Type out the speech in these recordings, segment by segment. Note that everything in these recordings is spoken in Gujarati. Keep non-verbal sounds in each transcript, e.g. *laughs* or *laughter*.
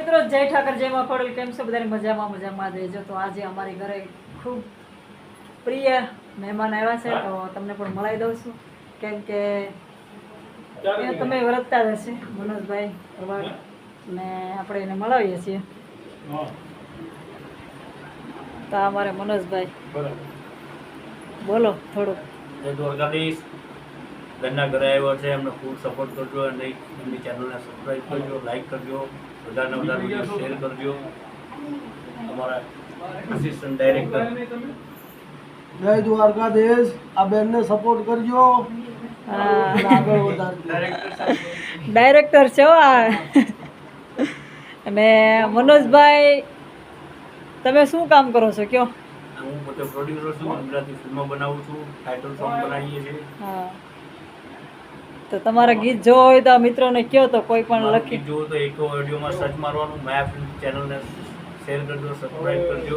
મિત્રો જય ઠાકર જય માં કેમ છો બધાને? મજામાં મજામાં રહેજો. તો આજે અમારી ઘરે ખૂબ પ્રિય મહેમાન આવ્યા છે તો તમને પણ મળાવી દઉં છું. કેમ કે તમે વરતતા જ હશે મનોજભાઈ ને આપણે એને મળાવીએ છીએ. તો અમારે મનોજભાઈ. બોલો થોડુંક. જય દ્વારકાધીશ. ઘરના ઘરે આવ્યો છે એમને ખૂબ સપોર્ટ કરજો અને એમની ચેનલને સબસ્ક્રાઈબ કરજો લાઈક કરજો. વધારે વધારે વીડિયો શેર કરજો. અમારા અસિસ્ટન્ટ ડાયરેક્ટર જય દ્વારકાધીશ. આ બેનને સપોર્ટ કરજો. હા. ડાયરેક્ટર છે હો આ? અને મનોજભાઈ તમે શું કામ કરો છો કયો? હું પોતે પ્રોડ્યુસર છું ગુજરાતી ફિલ્મો બનાવું છું ટાઇટલ સોંગ બનાવીએ છીએ. હા. તો તમારા ગીત જોવો હોય તો મિત્રોને કયો તો કોઈ પણ લખી. ગીત તો એક ઓડિયોમાં સર્ચ મારવાનું માયા ફિલ્મ ચેનલને શેર કરજો સબસ્ક્રાઇબ કરજો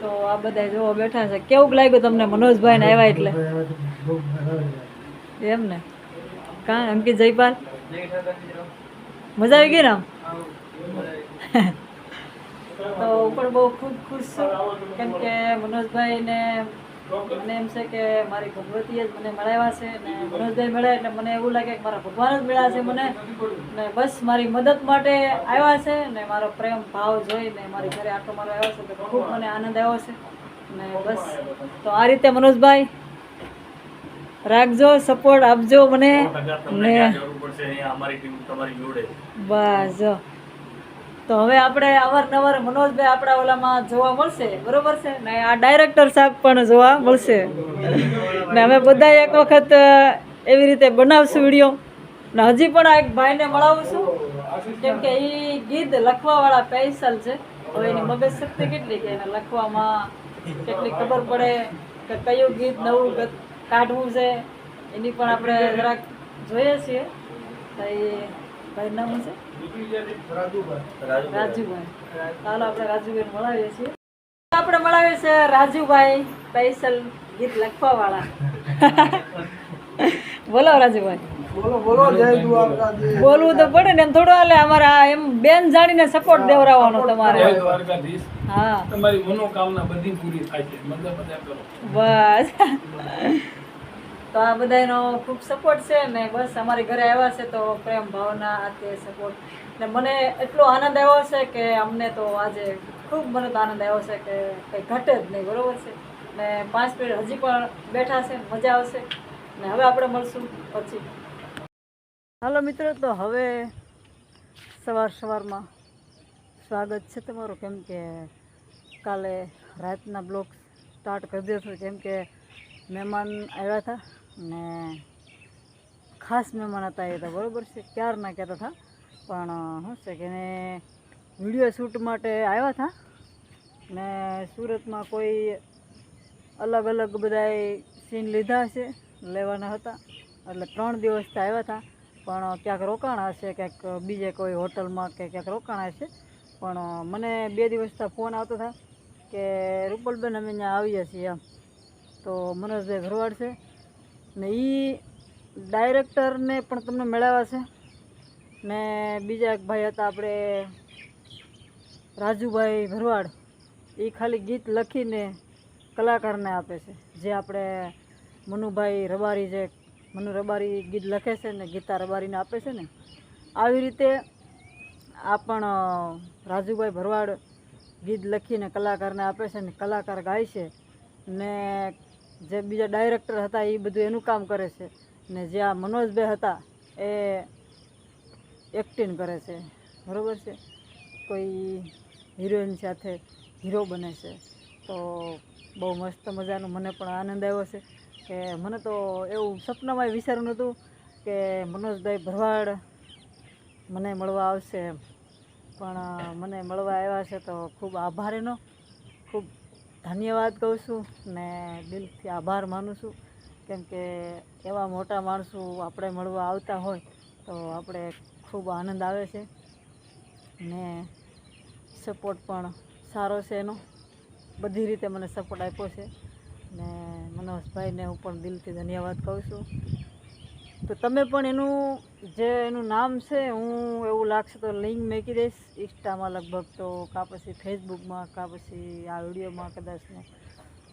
તો આ બધા જોવો બેઠા છે. કેવું લાગ્યું તમને મનોજભાઈ ને આવ્યા એટલે? એમ ને? કા એમ કે જયપાલ? મજા આવી ગઈ ને આમ? તો પણ બહુ ખૂબ ખુશ છું. કેમ કે મનોજભાઈને મને એમ છે કે મારી ભગવતીએ જ મને મળાવ્યા છે ને મનોજભાઈ મળ્યા એટલે મને એવું લાગે કે મારા ભગવાન જ મળ્યા છે મને. ને બસ મારી મદદ માટે આવ્યા છે ને મારો પ્રેમ ભાવ જોઈને મારી ઘરે આટો મારો આવ્યો છે તો ખૂબ મને આનંદ આવ્યો છે. ને બસ તો આ રીતે મનોજભાઈ રાખજો સપોર્ટ આપજો મને. ને ક્યાં જરૂર પડશે? અહીંયા અમારી ટીમ તમારી જોડે. બસ જો. તો હવે આપણે અવારનવાર મનોજભાઈ આપણા ઓલામાં જોવા મળશે. બરોબર છે? ને આ ડાયરેક્ટર સાહેબ પણ જોવા મળશે. ને અમે બધા એક વખત એવી રીતે બનાવશું વીડિયો. ને હજી પણ આ એક ભાઈને મળાવું છું. કેમ કે એ ગીત લખવાવાળા પૈસલ છે. હવે એની મગજ શક્તિ કેટલી કે એને લખવામાં કેટલી ખબર પડે કે કયું ગીત નવું કાઢવું છે. એની પણ આપણે જરાક જોઈએ છીએ. તો ભાઈ નામ છે? રાજુભાઈ. રાજુભાઈ. ચાલો આપણે રાજુભાઈ મળાવીએ છીએ. આપણે મળાવીએ છીએ રાજુભાઈ સ્પેશિયલ ગીત લખવા વાળા *laughs* બોલો રાજુભાઈ. બોલો બોલો જય દ્વારકાધીશ. બોલવું તો પડે ને એમ થોડો હાલે અમારે એમ બેન જાણીને સપોર્ટ દેવરાવવાનો તમારે. હા. તમારી મનોકામના બધી પૂરી થાય છે. બસ. તો આ બધાનો ખૂબ સપોર્ટ છે ને બસ અમારી ઘરે આવ્યા છે તો પ્રેમ, ભાવના, આ સપોર્ટ ને મને એટલો આનંદ આવ્યો છે કે અમને તો આજે ખૂબ મને તો આનંદ આવ્યો છે કે કંઈ ઘટે જ નહીં, બરોબર છે? ને પાંચ મિનિટ હજી પણ બેઠા છે, મજા આવશે. ને હવે આપણે મળશું પછી. હાલો મિત્રો, તો હવે સવાર સવારમાં સ્વાગત છે તમારું. કેમ કે કાલે રાતના બ્લોગ સ્ટાર્ટ કરી દીધો કેમ કે મહેમાન આવ્યા હતા. ને ખાસ મહેમાન હતા એ તો બરાબર છે, ક્યારના કહેતા હતા, પણ શું છે કે વીડિયો શૂટ માટે આવ્યા હતા ને સુરતમાં કોઈ અલગ અલગ બધાય સીન લીધા છે લેવાના હતા, એટલે ત્રણ દિવસથી આવ્યા હતા, પણ ક્યાંક રોકાણા હશે, ક્યાંક બીજે કોઈ હોટલમાં કે ક્યાંક રોકાણા હશે, પણ મને બે દિવસથી ફોન આવતો હતા કે રૂપલબેન અમે અહીંયા આવીએ છીએ એમ. તો મનોજભાઈ ભરવાડ છે ને એ ડાયરેક્ટરને પણ તમને મેળવ્યા છે. ને બીજા એક ભાઈ હતા આપણે રાજુભાઈ ભરવાડ એ ખાલી ગીત લખીને કલાકારને આપે છે. જે આપણે મનુભાઈ રબારી જે મનુ રબારી ગીત લખે છે ને ગીતા રબારીને આપે છે ને, આવી રીતે આ પણ રાજુભાઈ ભરવાડ ગીત લખીને કલાકારને આપે છે ને, કલાકાર ગાય છે. ને જે બીજા ડાયરેક્ટર હતા એ બધું એનું કામ કરે છે. ને જે આ મનોજભાઈ હતા, એ એક્ટિંગ કરે છે. બરાબર છે? કોઈ હિરોઈન સાથે હીરો બને છે. તો બહુ મસ્ત મજાનું મને પણ આનંદ આવ્યો છે કે મને તો એવું સપનામાં વિચાર્યું નહોતું કે મનોજભાઈ ભરવાડ મને મળવા આવશે પણ મને મળવા આવ્યા છે તો ખૂબ આભાર એનો. ખૂબ ધન્યવાદ કહું છું ને દિલથી આભાર માનું છું. કેમ કે એવા મોટા માણસો આપણે મળવા આવતા હોય તો આપણે ખૂબ આનંદ આવે છે ને સપોર્ટ પણ સારો છે એનો. બધી રીતે મને સપોર્ટ આપ્યો છે ને મનોજભાઈને હું પણ દિલથી ધન્યવાદ કહું છું. તો તમે પણ એનું જે એનું નામ છે, હું એવું લાગશે તો લિંક મૂકી દઈશ. ઇન્સ્ટામાં લગભગ તો કાં પછી ફેસબુકમાં કાં પછી આ વિડીયોમાં કદાચ ને.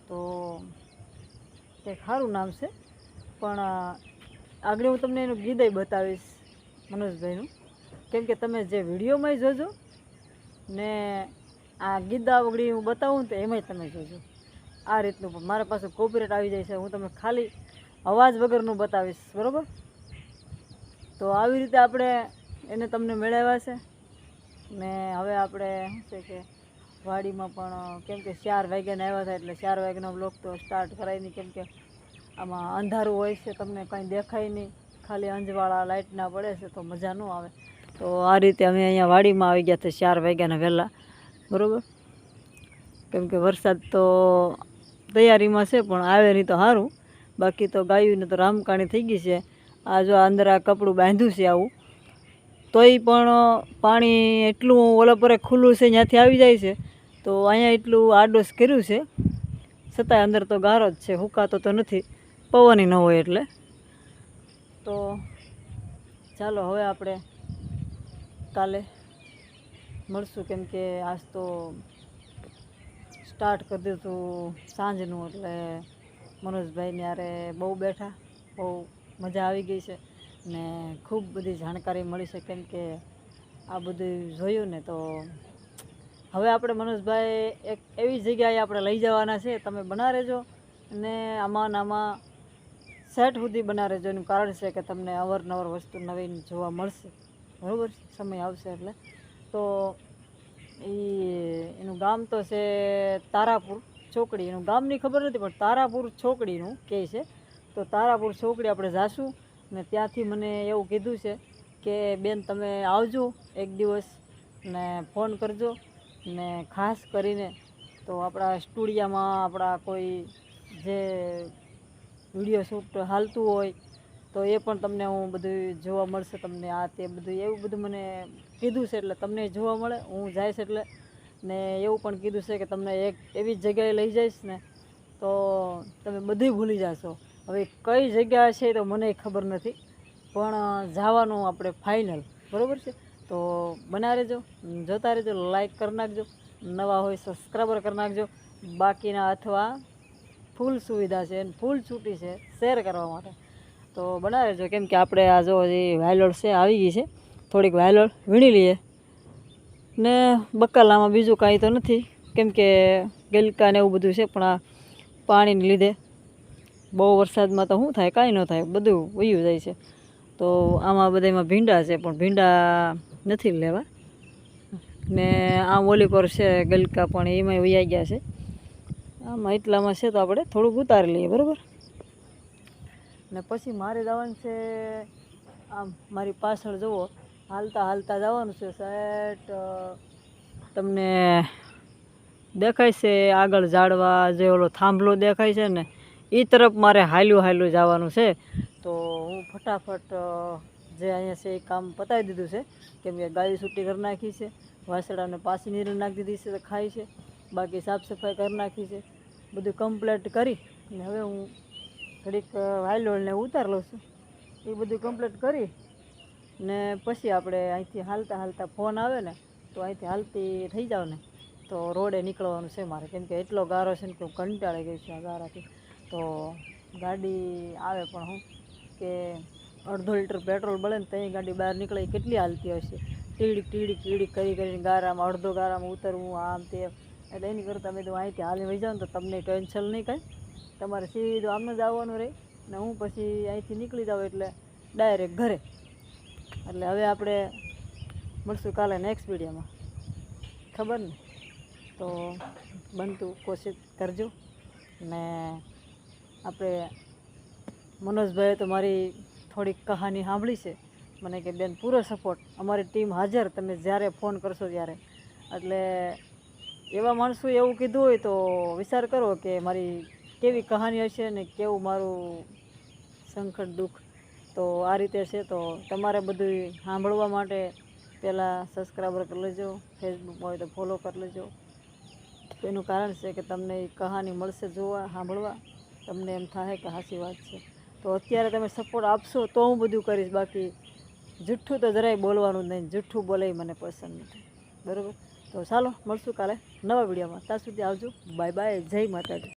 તો કંઈક સારું નામ છે. પણ આગળ હું તમને એનું ગીદય બતાવીશ, મનોજભાઈનું. કેમ કે તમે જે વિડીયોમાં જોજો ને આ ગીદા વગડી હું બતાવું તો એમાંય તમે જોજો. આ રીતનું પણ. મારા પાસે કોપીરેટ આવી જાય છે. હું તમને ખાલી અવાજ વગરનું બતાવીશ, બરાબર? તો આવી રીતે આપણે એને તમને મેળવ્યા છે. ને હવે આપણે શું છે કે વાડીમાં પણ, કેમ કે ચાર વાગ્યાને આવ્યા હતા એટલે ચાર વાગ્યાનો બ્લોક તો સ્ટાર્ટ કરાય નહીં, કેમ કે આમાં અંધારું હોય છે, તમને કંઈ દેખાય નહીં. ખાલી અંજવાળા લાઇટના પડે છે, તો મજા ન આવે. તો આ રીતે અમે અહીંયા વાડીમાં આવી ગયા હતા ચાર વાગ્યાના વહેલા, બરાબર? કેમ કે વરસાદ તો તૈયારીમાં છે, પણ આવે નહીં તો સારું. બાકી તો ગાયું તો રામકાણી થઈ ગઈ છે. આ જો અંદર આ કપડું બાંધ્યું છે આવું. તોય પણ પાણી એટલું ઓલા પર ખુલ્લું છે, ત્યાંથી આવી જાય છે. તો અહીંયા એટલું આડોશ કર્યું છે. છતાંય અંદર તો ગારો જ છે, હુકાતો તો નથી. પવનય ન હોય એટલે. તો ચાલો હવે આપણે કાલે મળશું કેમ કે આજ તો સ્ટાર્ટ કરી દીધું સાંજનું એટલે મનોજભાઈને ન્યારે બહુ બેઠા, બહુ મજા આવી ગઈ છે ને ખૂબ બધી જાણકારી મળી છે કેમ કે આ બધું જોયું ને તો હવે આપણે મનોજભાઈ એક એવી જગ્યાએ આપણે લઈ જવાના છે, તમે બના રહેજો અને આમાં આમાં સેટ સુધી બના રહેજો. એનું કારણ છે કે તમને અવારનવાર વસ્તુ નવીન જોવા મળશે. બરાબર સમય આવશે એટલે. તો એ એનું ગામ તો છે તારાપુર. એનું ગામની ખબર નથી, પણ તારાપુર છોકરીનું કહે છે. તો તારાપુર છોકરી આપણે જાશું ને ત્યાંથી મને એવું કીધું છે કે, બેન, તમે આવજો એક દિવસ ને ફોન કરજો ને ખાસ કરીને તો આપણા સ્ટુડિયામાં આપણા કોઈ જે વીડિયો શૂટ હાલતું હોય તો એ પણ તમને હું બધું જોવા મળશે, તમને આ તે બધું. એવું બધું મને કીધું છે એટલે તમને જોવા મળે, હું જઈશ એટલે ને એવું પણ કીધું છે કે તમને એક એવી જગ્યાએ લઈ જઈશ ને, તો તમે બધી ભૂલી જશો. હવે કઈ જગ્યા છે તો મને ખબર નથી, પણ જવાનું આપણે ફાઇનલ બરાબર છે? તો બના રહેજો, જોતા રહેજો લાઈક કરી નાખજો, નવા હોય સબસ્ક્રાઈબર કરી નાખજો. બાકીના અથવા ફૂલ સુવિધા છે ફૂલ છૂટી છે શેર કરવા માટે. તો બનાવી રહેજો, કેમ કે આપણે આ જો હજી વાયલોડ છે, આવી ગઈ છે. થોડીક વાયલોડ વીણી લઈએ. ને બકાલામાં બીજું કાંઈ તો નથી. કેમ કે ગલકા ને એવું બધું છે, પણ આ પાણીને લીધે બહુ વરસાદમાં તો શું થાય, કાંઈ ન થાય, બધું વયું જાય છે. તો આમાં બધામાં ભીંડા છે, પણ ભીંડા નથી લેવા. ને આમ ઓલી પર છે, ગલકા પણ એમાંય વયા ગયા છે. આમાં એટલામાં છે તો આપણે થોડુંક ઉતારી લઈએ, બરાબર? ને પછી મારે જવાનું છે, આમ મારી પાછળ જુઓ. હાલતા હાલતા જવાનું છે સેટ તમને દેખાય છે આગળ ઝાડવા જે ઓલો થાંભલો દેખાય છે ને એ તરફ મારે હાલ્યું હાલ્યું જવાનું છે. તો હું ફટાફટ જે અહીંયા છે એ કામ પતાવી દીધું છે, કેમ કે ગાડી છૂટી કરી નાખી છે, વાસડાને પાછી નીર નાખી દીધી છે, તો ખાય છે, બાકી સાફ સફાઈ કરી નાખી છે, બધું કમ્પ્લીટ કરી, અને હવે હું ઘડીક વાયલોળને ઉતાર લઉં છું. એ બધું કમ્પ્લીટ કરી ને પછી આપણે અહીંથી હાલતા હાલતા ફોન આવે ને, તો અહીંથી હાલતી થઈ જાવ ને, તો રોડે નીકળવાનું છે મારે. કેમ કે એટલો ગારો છે ને કે હું કંટાળી ગઈ છું આ ગારાથી. તો ગાડી આવે પણ હું કે અડધો લીટર પેટ્રોલ બળે ને ત્યાં ગાડી બહાર નીકળે કેટલી હાલતી હશે? ટીડીક ટીડીક ટીડીક કરી કરીને ગારામાં, અડધો ગારામાં ઉતરવું, આમ તે એટલે એની કરતાં મેં તો અહીંથી હાલી વહી ને તો તમને ટેન્શન નહીં કાંઈ. તમારે સીધું આમ જ આવવાનું રહે. ને હું પછી અહીંથી નીકળી જાઉં એટલે ડાયરેક્ટ ઘરે. એટલે હવે આપણે મળશું કાલે નેક્સ્ટ વિડીયોમાં ખબર ને? તો બનતું કોશિશ કરજો. ને આપણે મનોજભાઈએ તો મારી થોડીક કહાની સાંભળી છે. મને કે, બેન, પૂરો સપોર્ટ અમારી ટીમ હાજર. તમે જ્યારે ફોન કરશો ત્યારે. એટલે એવા માણસોએ એવું કીધું હોય તો વિચાર કરો કે મારી કેવી કહાની હશે ને કેવું મારું સંકટ દુઃખ તો આ રીતે છે તો તમારે બધું સાંભળવા માટે પહેલાં સબસ્ક્રાઈબર કરી લેજો ફેસબુકમાં હોય તો ફોલો કરી લેજો. એનું કારણ છે કે તમને એ કહાની મળશે જોવા, સાંભળવા. તમને એમ થાય કે હાસી વાત છે. તો અત્યારે તમે સપોર્ટ આપશો તો હું બધું કરીશ, બાકી જુઠ્ઠું તો જરાય બોલવાનું નહીં, જુઠ્ઠું બોલે મને પસંદ નથી. બરાબર? તો ચાલો, મળશું કાલે નવા વિડીયોમાં. ત્યાં સુધી આવજો. બાય બાય જય માતાજી.